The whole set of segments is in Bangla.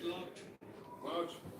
Thank you, Lord. God,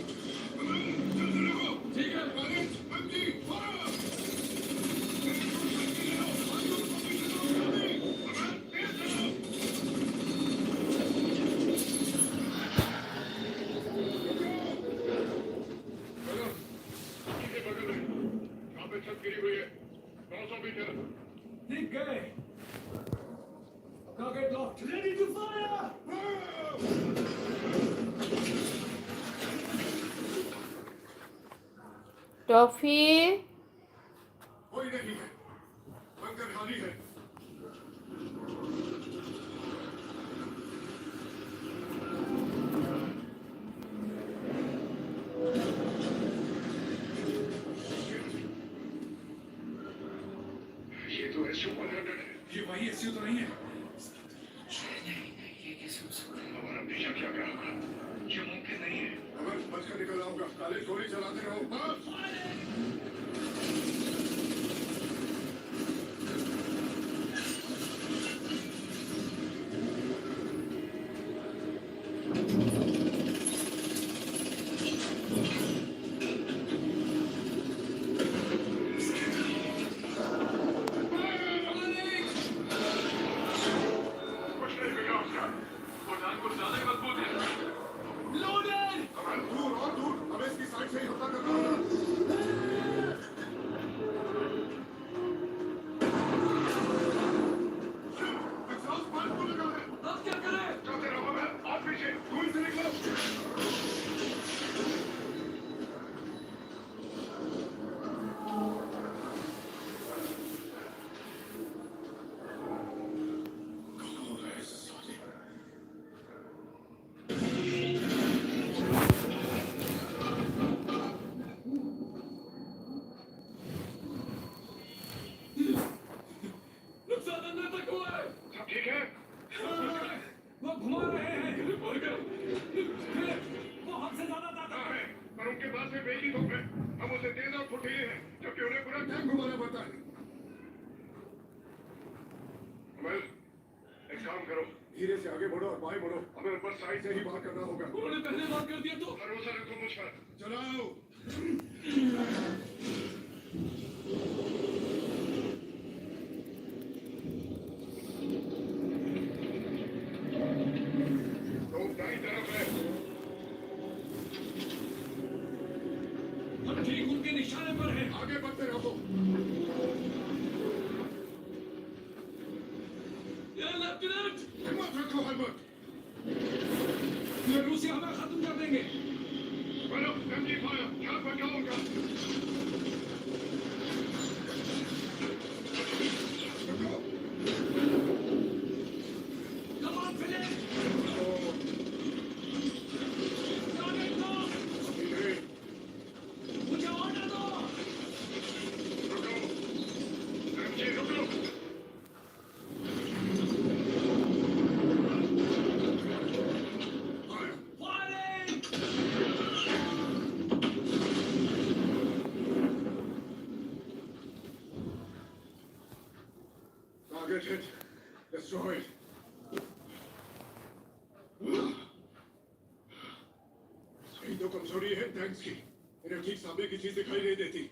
target lock ready to fire toffee कोई नहीं है बंकर खाली है ये तो एस वन हंड्रेड है ये वही एस तो नहीं है नहीं है क्या कर ये मुमकिन नहीं है अगर बच कर निकल आऊँगा काले गोली चलाते रहो। पर बेटी हो है हम उसे देना और फुर्तीले हैं जबकि उन्हें पूरा टैंक घुमाना पड़ता है। एक काम करो। धीरे से आगे बढ़ो और बाएँ बढ़ो। हमें ऊपर साइड से ही बात करना होगा। उन्होंने पहले बात कर दिया तो भरोसा रखो मुझ पर। चलाओ। Hit. Destroyed. सही तो कमज़ोरी है टैंक्स की इन्हें ठीक सामने की चीज़ दिखाई नहीं देती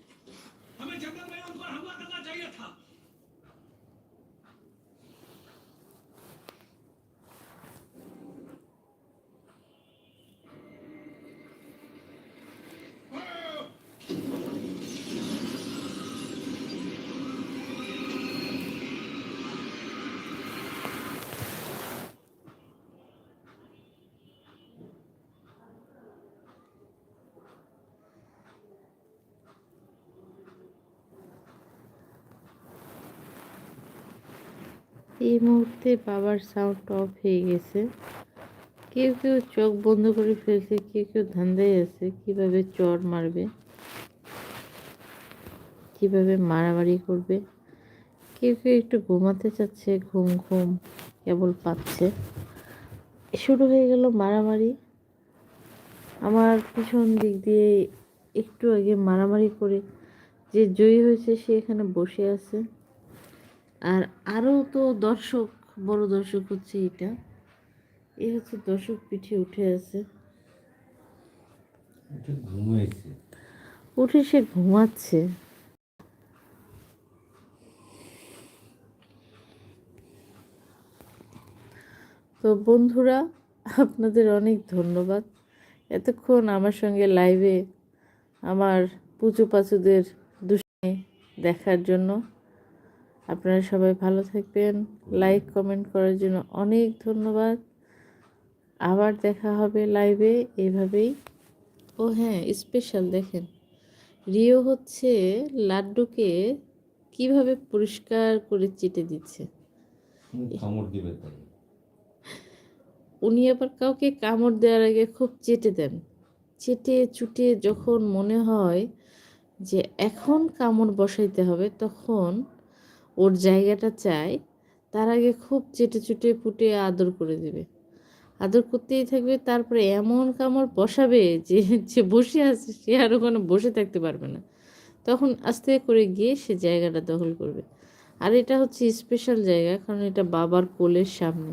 हमें जंगल में उन पर हमला करना चाहिए था এই মুহূর্তে বাবার সাউন্ড অফ হয়ে গেছে। কেউ কেউ চোখ বন্ধ করে ফেলছে, কেউ কেউ ধান্দায় আছে, কীভাবে চর মারবে, কীভাবে মারামারি করবে। কেউ কেউ একটু ঘুমাতে চাচ্ছে, ঘুম ঘুম কেবল পাচ্ছে। শুরু হয়ে গেল মারামারি। আমার পিছন দিক দিয়ে একটু আগে মারামারি করে যে জয়ী হয়েছে, সে এখানে বসে আছে। আর আরও তো দর্শক বড় দর্শক হচ্ছে এটা। এই হচ্ছে দর্শক পিঠে উঠে আছে। উঠে সে ঘুমাচ্ছে। তো বন্ধুরা আপনাদের অনেক ধন্যবাদ। এতক্ষণ আমার সঙ্গে লাইভে আমার পুচু পাচুদের দুষ্টি দেখার জন্য। আপনারা সবাই ভালো থাকবেন। লাইক কমেন্ট করার জন্য অনেক ধন্যবাদ। আবার দেখা হবে লাইভে এভাবেই। ও হ্যাঁ স্পেশাল দেখেন। রিও হচ্ছে লাড্ডুকে কীভাবে পরিষ্কার করে চেটে দিচ্ছে? উনি আবার কাউকে কামড় দেওয়ার আগে খুব চেটে দেন। চেটে চুটে যখন মনে হয় যে এখন কামড় বসাইতে হবে তখন ওর জায়গাটা চাই, তার আগে খুব চেটে চুটে পুটে আদর করে দেবে। আদর করতেই থাকবে, তারপরে এমন কামড় বসাবে যে যে বসে আছে, সে আর ওখানে বসে থাকতে পারবে না। তখন আস্তে করে গিয়ে সে জায়গাটা দখল করবে। আর এটা হচ্ছে স্পেশাল জায়গা, কারণ এটা বাবার কোলের সামনে।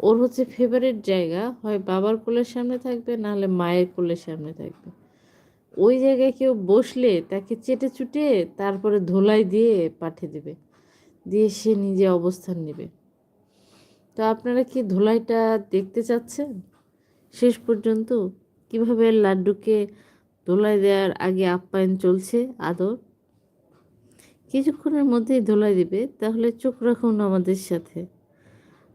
ওর হচ্ছে ফেভারিট জায়গা, হয় বাবার কোলের সামনে থাকবে নাহলে মায়ের কোলের সামনে থাকবে। ওই জায়গায় কেউ বসলে তাকে চেটে চুটে তারপরে ধোলাই দিয়ে পাঠিয়ে দেবে। দিয়ে সে নিজে অবস্থান নেবে। তো আপনারা কি ধোলাইটা দেখতে চাচ্ছেন? শেষ পর্যন্ত কীভাবে লাড্ডুকে ধোলাই দেওয়ার আগে আপ্যায়ন চলছে আদর? কিছুক্ষণের মধ্যেই ধোলাই দেবে, তাহলে চোখ রাখুন আমাদের সাথে।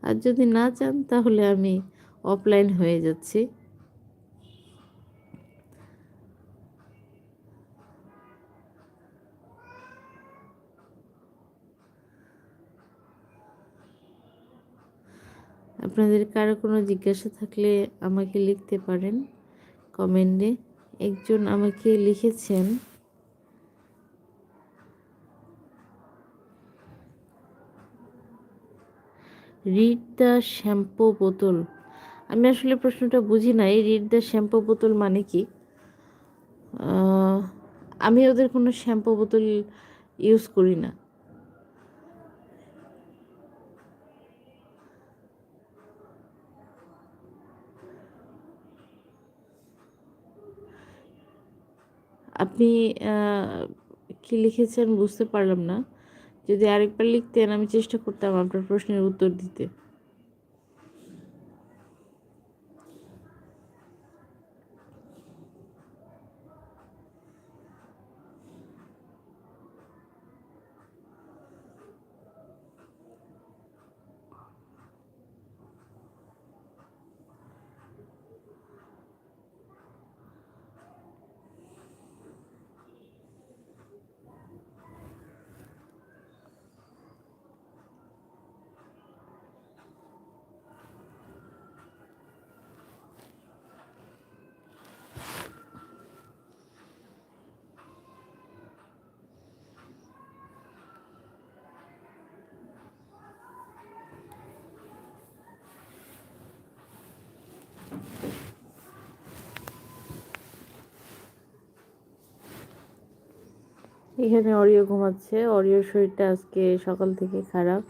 আর যদি না চান, তাহলে আমি অফলাইন হয়ে যাচ্ছি। আপনাদের কারও কোনো জিজ্ঞাসা থাকলে আমাকে লিখতে পারেন কমেন্টে। একজন আমাকে লিখেছেন রিড দ্য শ্যাম্পু বোতল। আমি আসলে প্রশ্নটা বুঝি নাই রিড দ্য শ্যাম্পু বোতল মানে কি? আমি ওদের কোনো শ্যাম্পু বোতল ইউজ করি না। আপনি কি লিখেছেন বুঝতে পারলাম না। যদি আরেকবার লিখতেন আমি চেষ্টা করতাম আপনার প্রশ্নের উত্তর দিতে। এখানে অরিও ঘুমাচ্ছে। অরিওর শরীরটা আজকে সকাল থেকে খারাপ।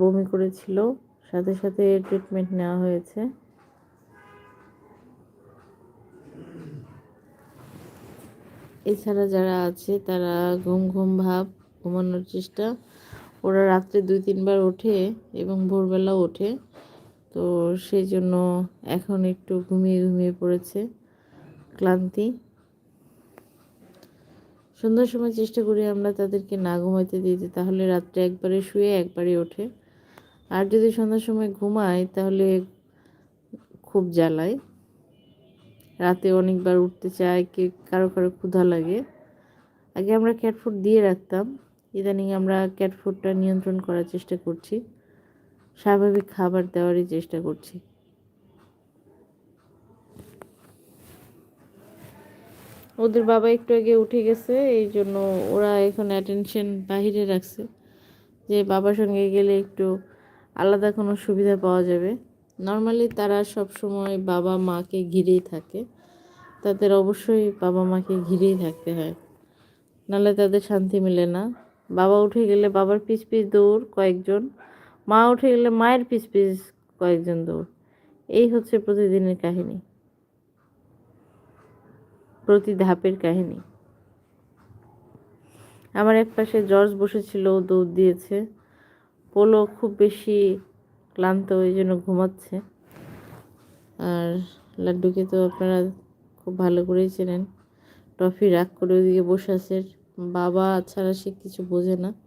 বমি করেছিল। সাথে সাথে ট্রিটমেন্ট নেওয়া হয়েছে। এছাড়া যারা আছে, তারা ঘুম ঘুম ভাব ঘুমানোর চেষ্টা। ওরা রাত্রে দুই তিনবার ওঠে এবং ভোরবেলা ওঠে। তো সেই জন্য এখন একটু ঘুমিয়ে ঘুমিয়ে পড়েছে, ক্লান্তি। সন্ধ্যার সময় চেষ্টা করি আমরা তাদেরকে না ঘুমাইতে দিতে, তাহলে রাত্রে একবারে শুয়ে একবারে ওঠে। আর যদি সন্ধ্যার সময় ঘুমায়, তাহলে খুব জ্বালায়। রাতে অনেকবার উঠতে চায়, কে কারও কারও ক্ষুধা লাগে। আগে আমরা ক্যাট ফুড দিয়ে রাখতাম, ইদানিং আমরা ক্যাট ফুডটা নিয়ন্ত্রণ করার চেষ্টা করছি। স্বাভাবিক খাবার দেওয়ারই চেষ্টা করছি। ওদের বাবা একটু আগে উঠে গেছে, এই জন্য ওরা এখন অ্যাটেনশন বাহিরে রাখছে। যে বাবার সঙ্গে গেলে একটু আলাদা কোনো সুবিধা পাওয়া যাবে। নর্মালি তারা সব সময় বাবা মাকে ঘিরেই থাকে। তাদের অবশ্যই বাবা মাকে ঘিরেই থাকতে হয়। নাহলে তাদের শান্তি মেলে না। বাবা উঠে গেলে বাবার পিছ পিছ দৌড় কয়েকজন। মা উঠে গেলে মায়ের পিছ পিছ কয়েকজন দৌড়। এই হচ্ছে প্রতিদিনের কাহিনী। প্রতি ধাপের কাহিনী। আমার এক পাশে জর্জ বসেছিল দৌড় দিয়েছে। পোলো খুব বেশি ক্লান্ত, ওই জন্য ঘুমাচ্ছে। আর লাড্ডুকে তো আপনারা খুব ভালো করেই চেনেন। টফি রাগ করে ওইদিকে বসে আছে। বাবা ছাড়া সে কিছু বোঝে না।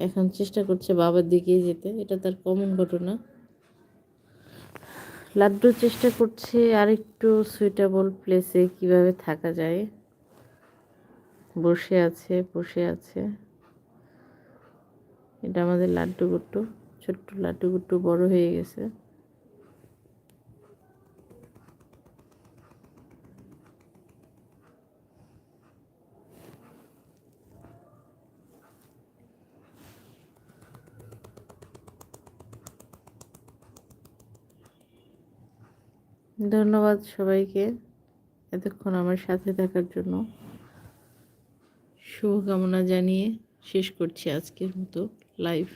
এখন চেষ্টা করছে বাবার দিকেই যেতে। এটা তার কমন ঘটনা। লাড্ডু চেষ্টা করছে আরেকটু সুইটেবল প্লেসে কীভাবে থাকা যায়। বসে আছে বসে আছে। এটা আমাদের লাড্ডু গুট্টু, ছোট্ট লাড্ডু গুট্টু বড় হয়ে গেছে। ধন্যবাদ সবাইকে এতক্ষণ আমার সাথে থাকার জন্য। শুভকামনা জানিয়ে শেষ করছি আজকের মতো লাইভ